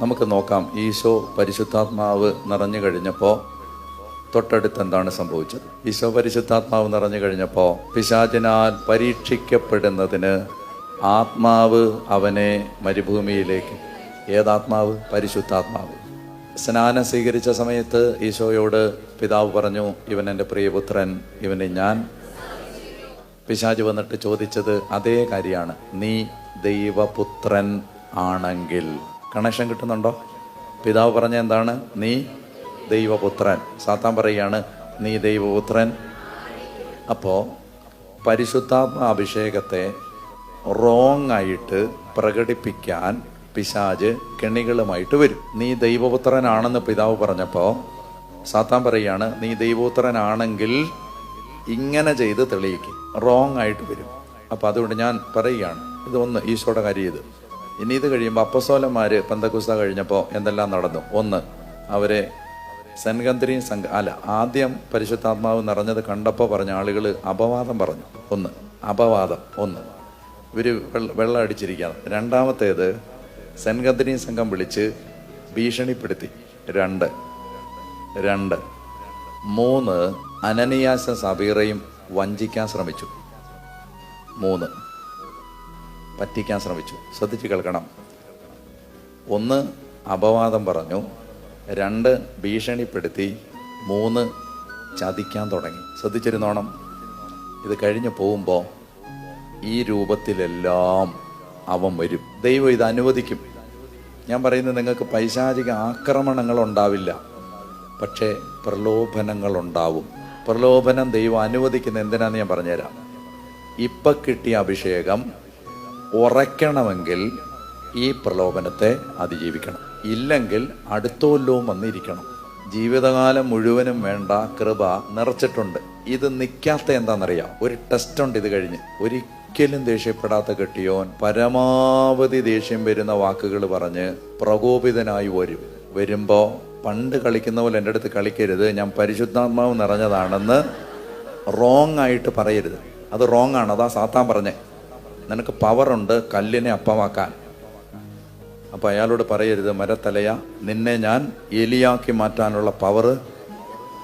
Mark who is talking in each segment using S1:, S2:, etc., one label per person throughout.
S1: നമുക്ക് നോക്കാം. ഈശോ പരിശുദ്ധാത്മാവ് നിറഞ്ഞു കഴിഞ്ഞപ്പോൾ തൊട്ടടുത്ത് എന്താണ് സംഭവിച്ചത്? ഈശോ പരിശുദ്ധാത്മാവ് നിറഞ്ഞു കഴിഞ്ഞപ്പോൾ പിശാചിനാൽ പരീക്ഷിക്കപ്പെടുന്നതിന് ആത്മാവ് അവനെ മരുഭൂമിയിലേക്ക് ഏതാത്മാവ്? പരിശുദ്ധാത്മാവ്. സ്നാനം സ്വീകരിച്ച സമയത്ത് ഈശോയോട് പിതാവ് പറഞ്ഞു ഇവൻ എന്റെ പ്രിയപുത്രൻ ഇവനെ ഞാൻ. പിശാജ് വന്നിട്ട് ചോദിച്ചത് അതേ കാര്യമാണ്. നീ ദൈവപുത്രൻ ആണെങ്കിൽ കണക്ഷൻ കിട്ടുന്നുണ്ടോ? പിതാവ് പറഞ്ഞ എന്താണ്? നീ ദൈവപുത്രൻ. സാത്താൻ പറയുകയാണ് നീ ദൈവപുത്രൻ. അപ്പോൾ പരിശുദ്ധാത്മ അഭിഷേകത്തെ റോങ് ആയിട്ട് പ്രകടിപ്പിക്കാൻ പിശാജ് കെണികളുമായിട്ട് വരും. നീ ദൈവപുത്രനാണെന്ന് പിതാവ് പറഞ്ഞപ്പോൾ സാത്താൻ പറയുകയാണ് നീ ദൈവപുത്രനാണെങ്കിൽ ഇങ്ങനെ ചെയ്ത് തെളിയിക്കും. റോങ് ആയിട്ട് വരും. അപ്പോൾ അതുകൊണ്ട് ഞാൻ പറയുകയാണ് ഇതൊന്ന് ഈശോയുടെ കാര്യം ഇത് ഇനി ഇത് കഴിയുമ്പോൾ അപ്പസോലന്മാർ പന്തക്കുസ്ത കഴിഞ്ഞപ്പോൾ എന്തെല്ലാം നടന്നു? ഒന്ന് അവരെ സെൻഗന്ത്രിയും സംഘ അല്ല ആദ്യം പരിശുദ്ധാത്മാവ് നിറഞ്ഞത് കണ്ടപ്പോൾ പറഞ്ഞ ആളുകൾ അപവാദം പറഞ്ഞു. ഒന്ന് അപവാദം. ഒന്ന് ഇവർ വെള്ളം അടിച്ചിരിക്കുകയാണ്. രണ്ടാമത്തേത് സെൻഗന്ത്രിയും സംഘം വിളിച്ച് ഭീഷണിപ്പെടുത്തി. രണ്ട് രണ്ട് മൂന്ന് അനനിയാസ സബീറയും വഞ്ചിക്കാൻ ശ്രമിച്ചു. മൂന്ന് പറ്റിക്കാൻ ശ്രമിച്ചു. ശ്രദ്ധിച്ച് കേൾക്കണം. ഒന്ന് അപവാദം പറഞ്ഞു. രണ്ട് ഭീഷണിപ്പെടുത്തി. മൂന്ന് ചതിക്കാൻ തുടങ്ങി. ശ്രദ്ധിച്ചിരുന്നോണം. ഇത് കഴിഞ്ഞ് പോകുമ്പോൾ ഈ രൂപത്തിലെല്ലാം അവൻ വരും. ദൈവം ഇത് അനുവദിക്കും. ഞാൻ പറയുന്നത് നിങ്ങൾക്ക് പൈശാചിക ആക്രമണങ്ങൾ ഉണ്ടാവില്ല. പക്ഷേ പ്രലോഭനങ്ങൾ ഉണ്ടാവും. പ്രലോഭനം ദൈവം അനുവദിക്കുന്ന എന്തിനാന്ന് ഞാൻ പറഞ്ഞുതരാം. ഇപ്പം കിട്ടിയ അഭിഷേകം ഉറയ്ക്കണമെങ്കിൽ ഈ പ്രലോഭനത്തെ അതിജീവിക്കണം. ഇല്ലെങ്കിൽ അടുത്ത വന്നിരിക്കണം. ജീവിതകാലം മുഴുവനും വേണ്ട കൃപ നിറച്ചിട്ടുണ്ട്. ഇത് നിൽക്കാത്ത എന്താണെന്നറിയാം? ഒരു ടെസ്റ്റ് ഉണ്ട് ഇത് കഴിഞ്ഞ്. ഒരിക്കലും ദേഷ്യപ്പെടാത്ത കെട്ടിയോൻ പരമാവധി ദേഷ്യം വരുന്ന വാക്കുകൾ പറഞ്ഞ് പ്രകോപിതനായി വരും വരുമ്പോൾ പണ്ട് കളിക്കുന്ന പോലെ എന്റെ അടുത്ത് കളിക്കരുത്. ഞാൻ പരിശുദ്ധാത്മാവ് നിറഞ്ഞതാണെന്ന് റോങ് ആയിട്ട് പറയരുത്. അത് റോങ് ആണ്. അതാ സാത്താൻ പറഞ്ഞേ. നിനക്ക് പവറുണ്ട് കല്ലിനെ അപ്പമാക്കാൻ. അപ്പോൾ അയാളോട് പറയരുത് മരത്തലയ. നിന്നെ ഞാൻ എലിയാക്കി മാറ്റാനുള്ള പവർ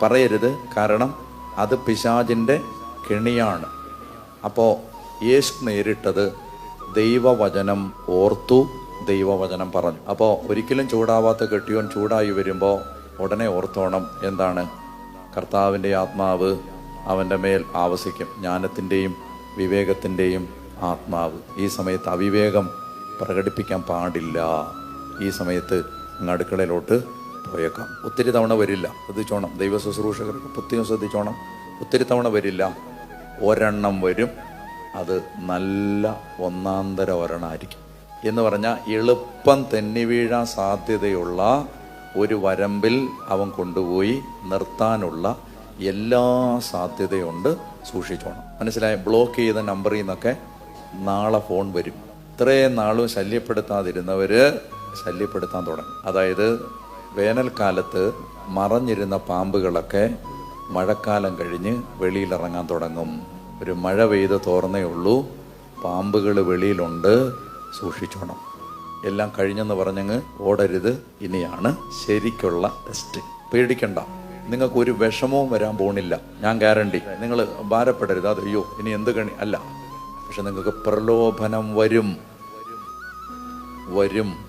S1: പറയരുത്. കാരണം അത് പിശാജിന്റെ കെണിയാണ്. അപ്പോൾ യേശു നേരിട്ടത് ദൈവവചനം ഓർത്തു ദൈവവചനം പറഞ്ഞു. അപ്പോൾ ഒരിക്കലും ചൂടാവാത്ത കെട്ടിയോൻ ചൂടായി വരുമ്പോൾ ഉടനെ ഓർത്തോണം എന്താണ്? കർത്താവിന്റെ ആത്മാവ് അവന്റെ മേൽ ആവസിക്കും. ജ്ഞാനത്തിന്റെയും വിവേകത്തിന്റെയും ആത്മാവ്. ഈ സമയത്ത് അവിവേകം പ്രകടിപ്പിക്കാൻ പാടില്ല. ഈ സമയത്ത് അങ്ങ് അടുക്കളയിലോട്ട് പോയേക്കാം. ഒത്തിരി തവണ വരില്ല. ശ്രദ്ധിച്ചോണം. ദൈവ ശുശ്രൂഷകർക്ക് പ്രത്യേകം ശ്രദ്ധിച്ചോണം. ഒത്തിരി തവണ വരില്ല. ഒരെണ്ണം വരും. അത് നല്ല ഒന്നാന്തര ഒരെണ്ണമായിരിക്കും എന്ന് പറഞ്ഞാൽ എളുപ്പം തെന്നി വീഴാൻ സാധ്യതയുള്ള ഒരു വരമ്പിൽ അവൻ കൊണ്ടുപോയി നിർത്താനുള്ള എല്ലാ സാധ്യതയുണ്ട്. സൂക്ഷിച്ചോണം. മനസ്സിലായ? ബ്ലോക്ക് ചെയ്ത നമ്പറിൽ നിന്നൊക്കെ നാളെ ഫോൺ വരും. ഇത്രയും നാളും ശല്യപ്പെടുത്താതിരുന്നവർ ശല്യപ്പെടുത്താൻ തുടങ്ങും. അതായത് വേനൽക്കാലത്ത് മറഞ്ഞിരുന്ന പാമ്പുകളൊക്കെ മഴക്കാലം കഴിഞ്ഞ് വെളിയിലിറങ്ങാൻ തുടങ്ങും. ഒരു മഴ പെയ്ത് തോർന്നേ ഉള്ളൂ. പാമ്പുകൾ വെളിയിലുണ്ട്. സൂക്ഷിച്ചോണം. എല്ലാം കഴിഞ്ഞെന്ന് പറഞ്ഞങ്ങ് ഓടരുത്. ഇനിയാണ് ശരിക്കുള്ള ടെസ്റ്റ്. പേടിക്കണ്ട. നിങ്ങൾക്ക് ഒരു വിഷമവും വരാൻ പോണില്ല. ഞാൻ ഗ്യാരണ്ടി. നിങ്ങൾ ഭാരപ്പെടരുത്. അത് അയ്യോ ഇനി എന്ത് കണി അല്ല. പക്ഷെ നിങ്ങൾക്ക് പ്രലോഭനം വരും. വരും.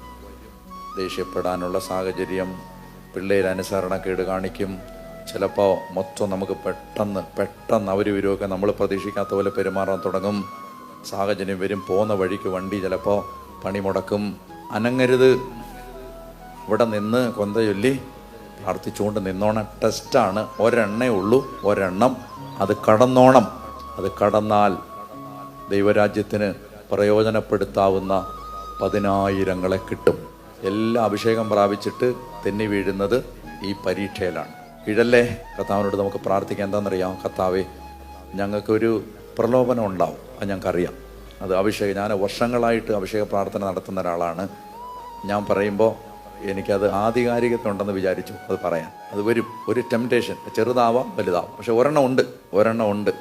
S1: ദേഷ്യപ്പെടാനുള്ള സാഹചര്യം പിള്ളേർ അനുസരണക്കേട് കാണിക്കും. ചിലപ്പോൾ മൊത്തം നമുക്ക് പെട്ടെന്ന് പെട്ടെന്ന് അവർ വരുമൊക്കെ നമ്മൾ പ്രതീക്ഷിക്കാത്ത പോലെ പെരുമാറാൻ തുടങ്ങും. സാഹചര്യം വരും പോകുന്ന വഴിക്ക് വണ്ടി ചിലപ്പോൾ പണി മുടക്കും. അനങ്ങരുത്. ഇവിടെ നിന്ന് കൊന്ത ചൊല്ലി പ്രാർത്ഥിച്ചുകൊണ്ട് നിന്നോണം. ടെസ്റ്റാണ്. ഒരെണ്ണേ ഉള്ളൂ. ഒരെണ്ണം. അത് കടന്നോണം. അത് കടന്നാൽ ദൈവരാജ്യത്തിന് പ്രയോജനപ്പെടുത്താവുന്ന പതിനായിരങ്ങളെ കിട്ടും. എല്ലാ അഭിഷേകം പ്രാപിച്ചിട്ട് തെന്നി വീഴുന്നത് ഈ പരീക്ഷയിലാണ്. വീഴല്ലേ കർത്താവിനോട് നമുക്ക് പ്രാർത്ഥിക്കാൻ എന്താണെന്നറിയാം കർത്താവേ ഞങ്ങൾക്കൊരു പ്രലോഭനം ഉണ്ടാവും. അത് ഞങ്ങൾക്കറിയാം. അത് അഭിഷേകം. ഞാൻ വർഷങ്ങളായിട്ട് അഭിഷേക പ്രാർത്ഥന നടത്തുന്ന ഒരാളാണ്. ഞാൻ പറയുമ്പോൾ എനിക്കത് ആധികാരികത ഉണ്ടെന്ന് വിചാരിച്ചു അത് പറയാൻ. അത് വരും. ഒരു ടെംപ്ടേഷൻ ചെറുതാവാം വലുതാവാം. പക്ഷെ ഒരെണ്ണം ഉണ്ട്. ഒരെണ്ണം ഉണ്ട്.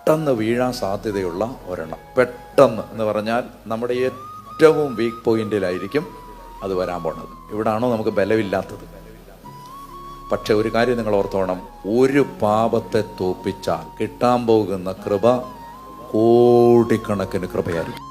S1: പെട്ടെന്ന് വീഴാൻ സാധ്യതയുള്ള ഒരെണ്ണം. പെട്ടെന്ന് എന്ന് പറഞ്ഞാൽ നമ്മുടെ ഏറ്റവും വീക്ക് പോയിന്റിലായിരിക്കും അത് വരാൻ പോണത്. ഇവിടാണോ നമുക്ക് ബലമില്ലാത്തത്? പക്ഷെ ഒരു കാര്യം നിങ്ങൾ ഓർത്തോണം. ഒരു പാപത്തെ തോപ്പിച്ചാൽ കിട്ടാൻ പോകുന്ന കൃപ കോടിക്കണക്കിന് കൃപയായിരിക്കും.